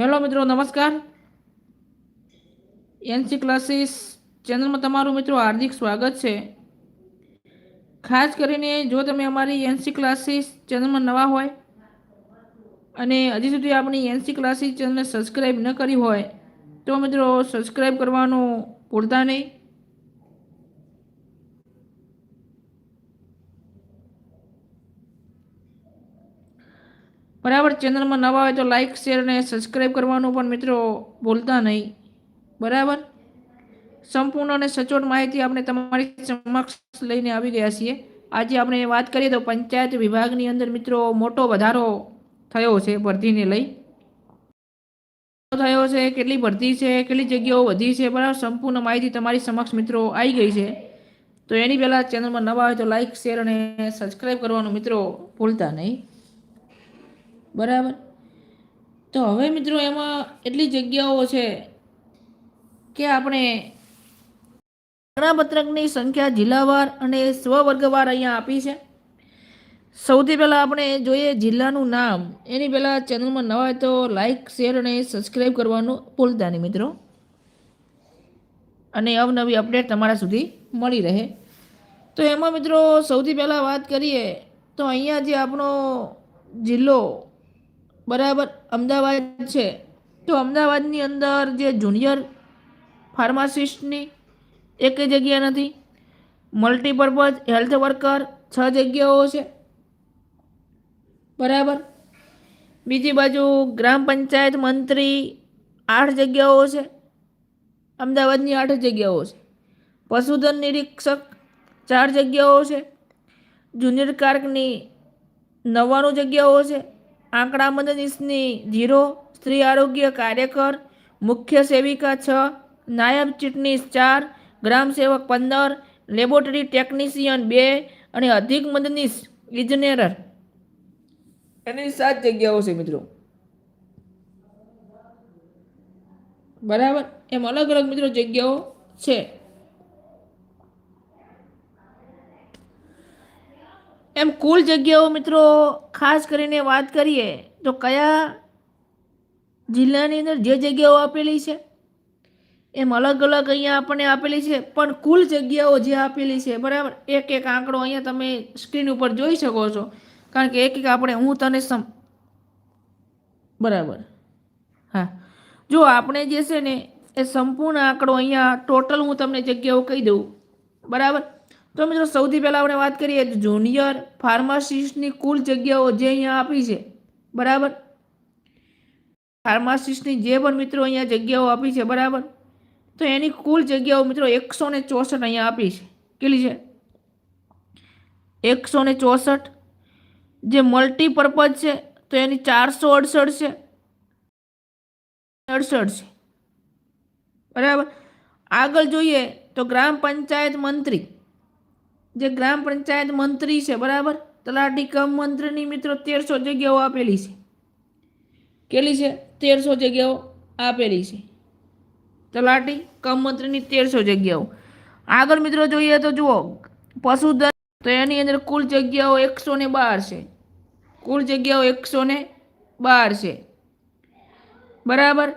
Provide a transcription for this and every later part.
Hello મિત્રો, નમસ્કાર. NC classes ચેનલમાં તમારું મિત્રો હાર્દિક સ્વાગત છે. ખાસ કરીને જો તમે અમારી એનસી ક્લાસીસ ચેનલમાં નવા હોય અને હજી સુધી આપણી એનસી ક્લાસીસ ચેનલને સબસ્ક્રાઈબ ન કરી હોય, તો મિત્રો સબસ્ક્રાઈબ કરવાનું ભૂલતા નહીં. બરાબર, ચેનલમાં નવા હોય તો લાઇક શેર અને સબસ્ક્રાઈબ કરવાનું પણ મિત્રો ભૂલતા નહીં. બરાબર? સંપૂર્ણ અને સચોટ માહિતી આપણે તમારી સમક્ષ લઈને આવી ગયા છીએ. આજે આપણે વાત કરીએ તો પંચાયત વિભાગની અંદર મિત્રો મોટો વધારો થયો છે ભરતીને લઈ. થયો છે, કેટલી ભરતી છે, કેટલી જગ્યાઓ વધી છે, બરાબર? સંપૂર્ણ માહિતી તમારી સમક્ષ મિત્રો આવી ગઈ છે. તો એની પહેલાં ચેનલમાં નવા હોય તો લાઇક શેર અને સબસ્ક્રાઈબ કરવાનું મિત્રો ભૂલતા નહીં. બરાબર? તો હવે મિત્રો એમાં એટલી જગ્યાઓ છે કે આપણે પ્રમાણપત્રકની સંખ્યા જિલ્લાવાર અને સ્વવર્ગવાર અહીંયા આપી છે. સૌથી પહેલાં આપણે જોઈએ જિલ્લાનું નામ. એની પહેલાં ચેનલમાં નવા હોય તો લાઇક શેર અને સબસ્ક્રાઈબ કરવાનું ભૂલતા નહીં મિત્રો. અને અવનવી અપડેટ તમારા સુધી મળી રહે. તો એમાં મિત્રો સૌથી પહેલાં વાત કરીએ તો અહીંયા જે આપણો જિલ્લો બરાબર અમદાવાદ છે. તો અમદાવાદની અંદર જે જુનિયર ફાર્માસિસ્ટની એક જગ્યા નથી. મલ્ટીપર્પઝ હેલ્થ વર્કર છ જગ્યાઓ છે. બરાબર. બીજી બાજુ ગ્રામ પંચાયત મંત્રી આઠ જગ્યાઓ છે. અમદાવાદની આઠ જગ્યાઓ છે. પશુધન નિરીક્ષક ચાર જગ્યાઓ છે. જુનિયર કાર્કની નવ્વાણું જગ્યાઓ છે. આંકડા મદદનીશની જીરો સ્ત્રી આરોગ્ય કાર્યકર, મુખ્ય સેવિકા છ, નાયબ ચીટનીસ ચાર, ગ્રામ સેવક પંદર, લેબોરેટરી ટેકનિશિયન બે અને અધિક મદદનીશ ઇજનેર એની સાત જગ્યાઓ છે મિત્રો. બરાબર? એમ અલગ અલગ મિત્રો જગ્યાઓ છે. એમ કુલ જગ્યાઓ મિત્રો, ખાસ કરીને વાત કરીએ તો કયા જિલ્લાની અંદર જે જગ્યાઓ આપેલી છે, એમ અલગ અલગ અહીંયા આપણને આપેલી છે, પણ કુલ જગ્યાઓ જે આપેલી છે, બરાબર? એક એક આંકડો અહીંયા તમે સ્ક્રીન ઉપર જોઈ શકો છો, કારણ કે એક એક આપણે હું તને સમ, બરાબર. હા. જો આપણે જે છે ને, એ સંપૂર્ણ આંકડો અહીંયા, ટોટલ હું તમને જગ્યાઓ કહી દઉં, બરાબર? તો મિત્રો, સૌથી પહેલાં આપણે વાત કરીએ તો જુનિયર ફાર્માસિસ્ટની કુલ જગ્યાઓ જે અહીંયા આપી છે. બરાબર? ફાર્માસિસ્ટની જે પણ મિત્રો અહીંયા જગ્યાઓ આપી છે, બરાબર? તો એની કુલ જગ્યાઓ મિત્રો એકસો ને ચોસઠ અહીંયા આપી છે. કેટલી છે? એકસો ને ચોસઠ. જે મલ્ટીપર્પઝ છે, તો એની ચારસો અડસઠ છે. અડસઠ છે. બરાબર? આગળ જોઈએ તો ગ્રામ પંચાયત મંત્રી જે ગ્રામ પંચાયત મંત્રી છે, બરાબર? તલાટી કમ મંત્રીની મિત્રો તેરસો જગ્યાઓ આપેલી છે. કેટલી છે? તેરસો જગ્યાઓ આપેલી છે. તલાટી કમ મંત્રીની તેરસો જગ્યાઓ. આગળ મિત્રો જોઈએ તો જુઓ, પશુધન તો એની અંદર કુલ જગ્યાઓ એકસો ને બાર છે. કુલ જગ્યાઓ એકસો ને બાર છે. બરાબર?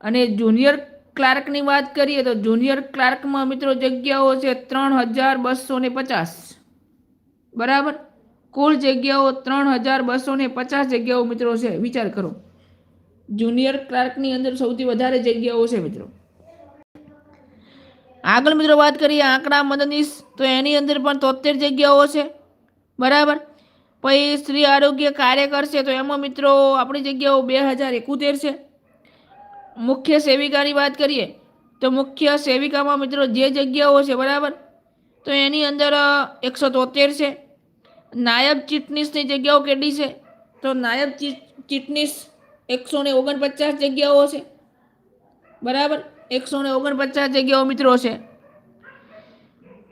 અને જુનિયર ક્લાર્કની વાત કરીએ તો જુનિયર ક્લાર્કમાં મિત્રો જગ્યાઓ છે ત્રણ હજાર બસો ને પચાસ. બરાબર? કુલ જગ્યાઓ ત્રણ હજાર બસો ને પચાસ જગ્યાઓ મિત્રો છે. વિચાર કરો. જુનિયર ક્લાર્કની અંદર સૌથી વધારે જગ્યાઓ છે મિત્રો. આગળ મિત્રો વાત કરીએ આંકડા મદદનીશ તો એની અંદર પણ તોતેર જગ્યાઓ છે. બરાબર? પછી સ્ત્રી આરોગ્ય કાર્યકર છે તો એમાં મિત્રો આપણી જગ્યાઓ બે હજાર એકોતેર છે. મુખ્ય સેવિકાની વાત કરીએ, તો મુખ્ય સેવિકામાં મિત્રો જે જગ્યાઓ છે, બરાબર? તો એની અંદર એકસો તોતેર છે. નાયબ ચીટનીસની જગ્યાઓ કેટલી છે? તો નાયબ ચીટનીસ એકસો ને ઓગણપચાસ જગ્યાઓ છે. બરાબર? એકસો ને ઓગણપચાસ જગ્યાઓ મિત્રો છે.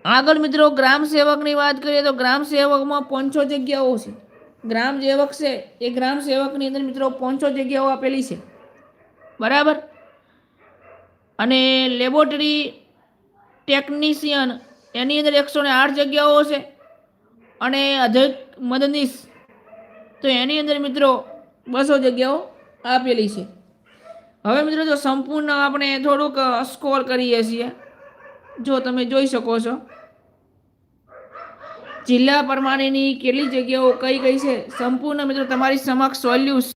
આગળ મિત્રો ગ્રામ સેવકની વાત કરીએ, તો ગ્રામ સેવકમાં પાંચસો જગ્યાઓ છે. ગ્રામ સેવક છે, એ ગ્રામ સેવકની અંદર મિત્રો પાંચસો જગ્યાઓ આપેલી છે. બરાબર? અને લેબોરેટરી ટેકનિશિયન, એની અંદર એકસો ને આઠ જગ્યાઓ છે. અને અધિક મદનીશ તો એની અંદર મિત્રો બસો જગ્યાઓ આપેલી છે. હવે મિત્રો જો સંપૂર્ણ આપણે થોડુંક સ્કોર કરીએ છીએ, જો તમે જોઈ શકો છો. જિલ્લા પ્રમાણેની કેટલી જગ્યાઓ કઈ કઈ છે, સંપૂર્ણ મિત્રો તમારી સમક્ષ સોલ્યુશન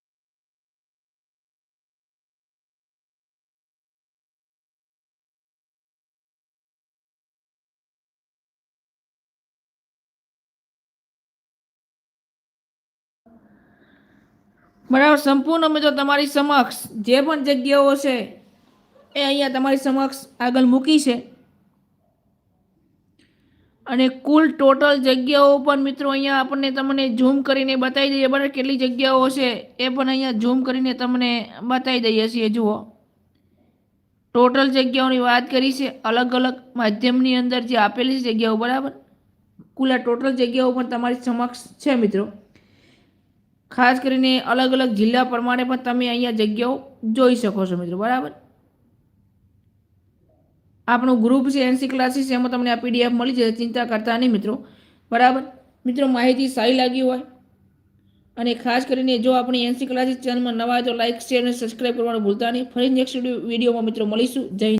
બરાબર, સંપૂર્ણ મિત્રો તમારી સમક્ષ જે પણ જગ્યાઓ છે, એ અહીંયા તમારી સમક્ષ આગળ મૂકી છે. અને કુલ ટોટલ જગ્યાઓ પણ મિત્રો અહીંયા આપણને તમને ઝૂમ કરીને બતાવી દઈએ, બરાબર? કેટલી જગ્યાઓ છે એ પણ અહીંયા ઝૂમ કરીને તમને બતાવી દઈએ છીએ, જુઓ. ટોટલ જગ્યાઓની વાત કરી છે, અલગ અલગ માધ્યમની અંદર જે આપેલી જગ્યાઓ, બરાબર? કુલ આ ટોટલ જગ્યાઓ પણ તમારી સમક્ષ છે, મિત્રો. ખાસ કરીને અલગ અલગ જિલ્લા પ્રમાણે પણ તમે અહીંયા જગ્યાઓ જોઈ શકો છો મિત્રો, બરાબર? આપણું ગ્રુપ છે એનસી ક્લાસીસ એમાં તમને આ પીડીએફ મળી જશે ચિંતા કરતા નહીં મિત્રો, બરાબર? મિત્રો, માહિતી સારી લાગી હોય અને ખાસ કરીને જો આપણી એનસી ક્લાસીસ ચેનલમાં નવા તો લાઇક શેર અને સબસ્ક્રાઈબ કરવાનું ભૂલતા નહીં. ફરી નેક્સ્ટ વિડીયોમાં મિત્રો મળીશું. જય.